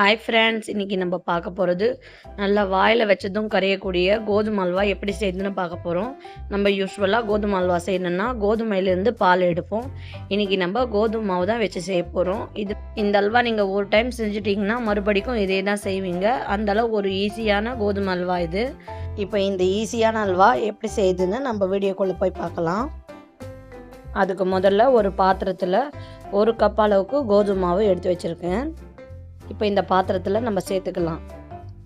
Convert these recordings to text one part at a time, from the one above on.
Hi friends இன்றைக்கி நம்ம பார்க்க போகிறது நல்லா வாயில் வச்சதும் கரையக்கூடிய கோதுமை அல்வா எப்படி செய்யுதுன்னு பார்க்க போகிறோம் நம்ம யூஸ்வலாக கோதுமை அல்வா செய்யணும்னா கோதுமையிலேருந்து பால் எடுப்போம். இன்றைக்கி நம்ம கோதுமை மாவு தான் வச்சு செய்ய போகிறோம் இது இந்த அல்வா நீங்கள் ஒரு டைம் செஞ்சுட்டிங்கன்னா மறுபடிக்கும் இதே தான் செய்வீங்க. அந்தளவு ஒரு ஈஸியான கோதுமை அல்வா இது. இப்போ இந்த ஈஸியான அல்வா எப்படி செய்யுதுன்னு நம்ம வீடியோக்குள்ளே போய் பார்க்கலாம். அதுக்கு முதல்ல ஒரு பாத்திரத்தில் ஒரு கப் அளவுக்கு கோதுமை மாவு எடுத்து வச்சுருக்கேன். இப்போ இந்த பாத்திரத்தில் நம்ம சேர்த்துக்கலாம்.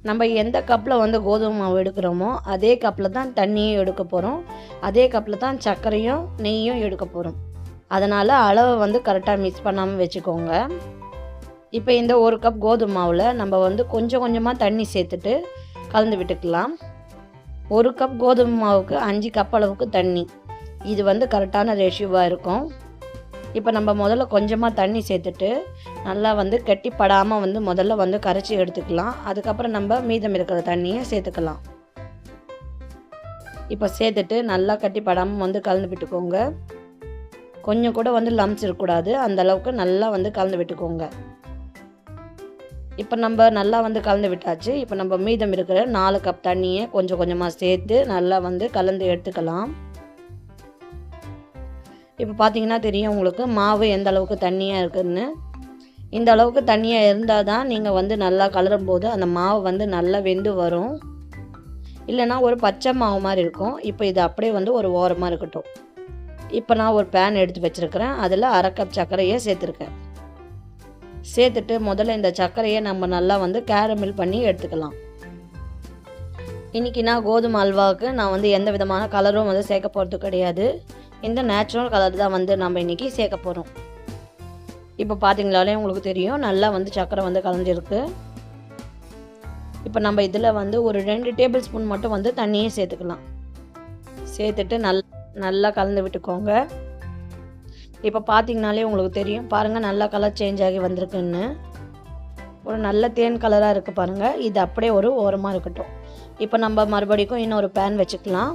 நம்ம எந்த கப்பில் வந்து கோதுமை மாவு எடுக்கிறோமோ அதே கப்பில் தான் தண்ணியும் எடுக்க போகிறோம் அதே கப்பில் தான் சர்க்கரையும் நெய்யும் எடுக்க போகிறோம் அதனால் அளவை வந்து கரெக்டாக மிக்ஸ் பண்ணாமல் வச்சுக்கோங்க. இப்போ இந்த ஒரு கப் கோதுமை மாவில் நம்ம வந்து கொஞ்சம் கொஞ்சமாக தண்ணி சேர்த்துட்டு கலந்து விட்டுக்கலாம். ஒரு கப் கோதுமை மாவுக்கு அஞ்சு கப் அளவுக்கு தண்ணி. இது வந்து கரெக்டான ரேஷியோவாக இருக்கும். இப்போ நம்ம முதல்ல கொஞ்சமாக தண்ணி சேர்த்துட்டு நல்லா வந்து கெட்டிப்படாமல் வந்து முதல்ல வந்து கரைச்சி எடுத்துக்கலாம். அதுக்கப்புறம் நம்ம மீதம் இருக்கிற தண்ணியை சேர்த்துக்கலாம். இப்போ சேர்த்துட்டு நல்லா கட்டிப்படாமல் வந்து கலந்து விட்டுக்கோங்க. கொஞ்சம் கூட வந்து லம்ஸ் இருக்கக்கூடாது. அந்தளவுக்கு நல்லா வந்து கலந்து விட்டுக்கோங்க. இப்போ நம்ம நல்லா வந்து கலந்து விட்டாச்சு. இப்போ நம்ம மீதம் இருக்கிற நாலு கப் தண்ணியை கொஞ்சம் கொஞ்சமாக சேர்த்து நல்லா வந்து கலந்து எடுத்துக்கலாம். இப்போ பார்த்தீங்கன்னா தெரியும் உங்களுக்கு மாவு எந்த அளவுக்கு தண்ணியாக இருக்குதுன்னு இந்த அளவுக்கு தண்ணியாக இருந்தால் தான் நீங்கள் வந்து நல்லா கலரும் போது அந்த மாவு வந்து நல்லா வெந்து வரும். இல்லைனா ஒரு பச்சை மாவு மாதிரி இருக்கும். இப்போ இது அப்படியே வந்து ஒரு ஓரமாக இருக்கட்டும். இப்போ நான் ஒரு பேன் எடுத்து வச்சுருக்கிறேன். அதில் அரை கப் சர்க்கரையை சேர்த்துருக்கேன். சேர்த்துட்டு முதல்ல இந்த சர்க்கரையை நம்ம நல்லா வந்து கேரமில் பண்ணி எடுத்துக்கலாம். இன்றைக்கி நான் கோதுமை அல்வாவுக்கு நான் வந்து எந்த விதமான கலரும் வந்து சேர்க்க போகிறது கிடையாது. இந்த நேச்சுரல் கலர் தான் வந்து நம்ம இன்றைக்கி சேர்க்க போகிறோம் இப்போ பார்த்தீங்களாலே உங்களுக்கு தெரியும் நல்லா வந்து சக்கரை வந்து கலந்துருக்கு. இப்போ நம்ம இதில் வந்து ஒரு ரெண்டு டேபிள் ஸ்பூன் மட்டும் வந்து தண்ணியே சேர்த்துக்கலாம். சேர்த்துட்டு நல் நல்லா கலந்து விட்டுக்கோங்க. இப்போ பார்த்தீங்கனாலே உங்களுக்கு தெரியும் பாருங்கள் நல்லா கலர் சேஞ்ச் ஆகி வந்திருக்குன்னு. ஒரு நல்ல தேன் கலராக இருக்குது பாருங்கள் இது அப்படியே ஒரு ஓரமாக இருக்கட்டும். இப்போ நம்ம மறுபடிக்கும் இன்னொரு பேன் வச்சுக்கலாம்.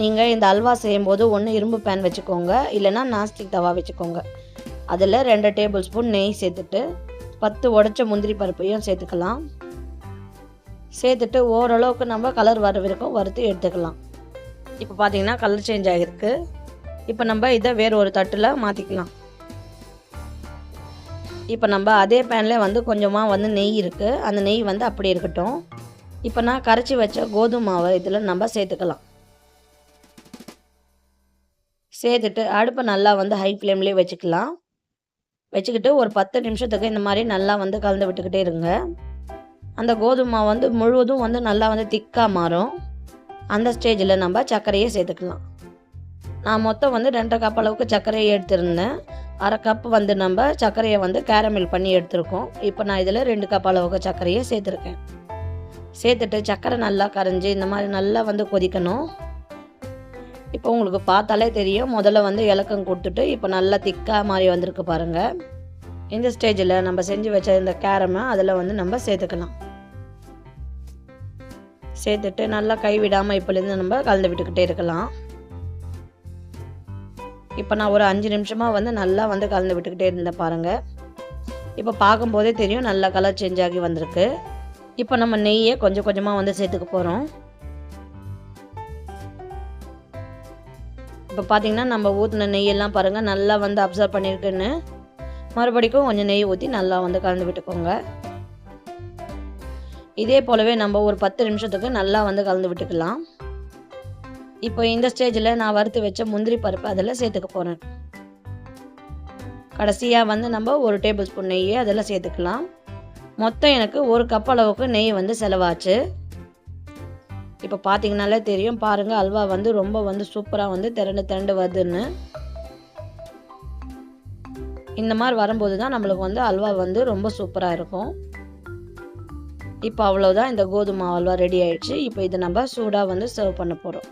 நீங்கள் இந்த அல்வா செய்யும்போது ஒன்று இரும்பு பேன் வச்சுக்கோங்க. இல்லைனா நாஸ்டிக் தவா வச்சுக்கோங்க. அதில் ரெண்டு டேபிள் ஸ்பூன் நெய் சேர்த்துட்டு பத்து உடச்ச முந்திரி பருப்பையும் சேர்த்துக்கலாம். சேர்த்துட்டு ஓரளவுக்கு நம்ம கலர் வர வரைக்கும் வறுத்து எடுத்துக்கலாம். இப்போ பார்த்தீங்கன்னா கலர் சேஞ்ச் ஆகிருக்கு இப்போ நம்ம இதை வேறு ஒரு தட்டில் மாற்றிக்கலாம் இப்போ நம்ம அதே பேனில் வந்து கொஞ்சமாக வந்து நெய் இருக்குது அந்த நெய் வந்து அப்படி இருக்கட்டும். இப்போ நான் கரைச்சி வச்ச கோதுமை மாவை இதில் நம்ம சேர்த்துக்கலாம். சேர்த்துட்டு அடுப்பை நல்லா வந்து ஹை ஃப்ளேம்லேயே வச்சுக்கலாம். வச்சுக்கிட்டு ஒரு பத்து நிமிஷத்துக்கு இந்த மாதிரி நல்லா வந்து கலந்து விட்டுக்கிட்டே இருங்க. அந்த கோதுமை வந்து முழுவதும் வந்து நல்லா வந்து திக்காக மாறும். அந்த ஸ்டேஜில் நம்ம சர்க்கரையே சேர்த்துக்கலாம். நான் மொத்தம் வந்து ரெண்டரை கப் அளவுக்கு சர்க்கரையை எடுத்திருந்தேன். அரை கப் வந்து நம்ம சர்க்கரையை வந்து கேரமில் பண்ணி எடுத்திருக்கோம். இப்போ நான் இதில் ரெண்டு கப் அளவுக்கு சர்க்கரையை சேர்த்துருக்கேன். சேர்த்துட்டு சர்க்கரை நல்லா கரைஞ்சி இந்த மாதிரி நல்லா வந்து கொதிக்கணும். இப்போ உங்களுக்கு பார்த்தாலே தெரியும். முதல்ல வந்து இலக்கம் கொடுத்துட்டு இப்போ நல்லா திக்காக மாதிரி வந்திருக்கு பாருங்கள் இந்த ஸ்டேஜில் நம்ம செஞ்சு வச்ச இந்த கேரமை அதில் வந்து நம்ம சேர்த்துக்கலாம். சேர்த்துட்டு நல்லா கைவிடாமல் இப்போலேருந்து நம்ம கலந்து விட்டுக்கிட்டே இருக்கலாம். இப்போ நான் ஒரு அஞ்சு நிமிஷமாக வந்து நல்லா வந்து கலந்து விட்டுக்கிட்டே இருந்தேன் பாருங்கள் இப்போ பார்க்கும்போதே தெரியும் நல்லா கலர் சேஞ்ச் ஆகி வந்திருக்கு. இப்போ நம்ம நெய்யை கொஞ்சம் கொஞ்சமாக வந்து சேர்த்துக்க போகிறோம் இப்போ பார்த்தீங்கன்னா நம்ம ஊற்றின நெய்யெல்லாம் பாருங்கள் நல்லா வந்து அப்சர்வ் பண்ணியிருக்குன்னு மறுபடிக்கும் கொஞ்சம் நெய் ஊற்றி நல்லா வந்து கலந்து விட்டுக்கோங்க. இதே போலவே நம்ம ஒரு பத்து நிமிஷத்துக்கு நல்லா வந்து கலந்து விட்டுக்கலாம். இப்போ இந்த ஸ்டேஜில் நான் வறுத்து வச்ச முந்திரி பருப்பு அதில் சேர்த்துக்க போகிறேன் கடைசியாக வந்து நம்ம ஒரு டேபிள் ஸ்பூன் நெய்யை அதில் சேர்த்துக்கலாம். மொத்தம் எனக்கு ஒரு கப் அளவுக்கு நெய் வந்து செலவாச்சு. இப்போ பார்த்தீங்கனாலே தெரியும். பாருங்கள் அல்வா வந்து ரொம்ப வந்து சூப்பராக வந்து திரண்டு திரண்டு வருதுன்னு. இந்த மாதிரி வரும்போது தான் நம்மளுக்கு வந்து அல்வா வந்து ரொம்ப சூப்பராக இருக்கும். இப்போ அவ்வளோதான் இந்த கோதுமை அல்வா ரெடி ஆயிடுச்சு. இப்போ இதை நம்ம சூடாக வந்து சர்வ் பண்ண போகிறோம்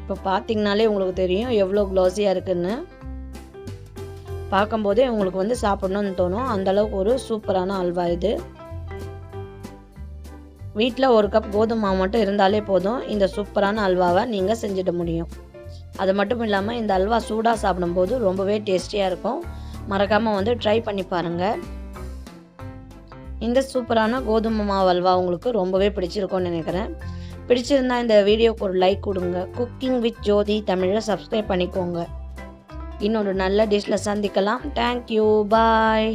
இப்போ பார்த்தீங்கனாலே உங்களுக்கு தெரியும் எவ்வளோ க்ளோஸியாக இருக்குன்னு. பார்க்கும்போதே உங்களுக்கு வந்து சாப்பிட்ணுன்னு தோணும். அந்தளவுக்கு ஒரு சூப்பரான அல்வா இது. வீட்டில் ஒரு கப் கோதுமை மாவு மட்டும் இருந்தாலே போதும். இந்த சூப்பரான அல்வாவை நீங்கள் செஞ்சிட முடியும். அது மட்டும் இல்லாமல் இந்த அல்வா சூடாக சாப்பிடும்போது ரொம்பவே டேஸ்டியாக இருக்கும். மறக்காமல் வந்து ட்ரை பண்ணி பாருங்கள் இந்த சூப்பரான கோதுமை மாவு அல்வா உங்களுக்கு ரொம்பவே பிடிச்சிருக்கும்னு நினைக்கிறேன். பிடிச்சிருந்தா இந்த வீடியோக்கு ஒரு லைக் கொடுங்க. குக்கிங் வித் ஜோதி தமிழை சப்ஸ்கிரைப் பண்ணிக்கோங்க. இன்னொரு நல்ல டிஷ்ஷில் சந்திக்கலாம். Thank you bye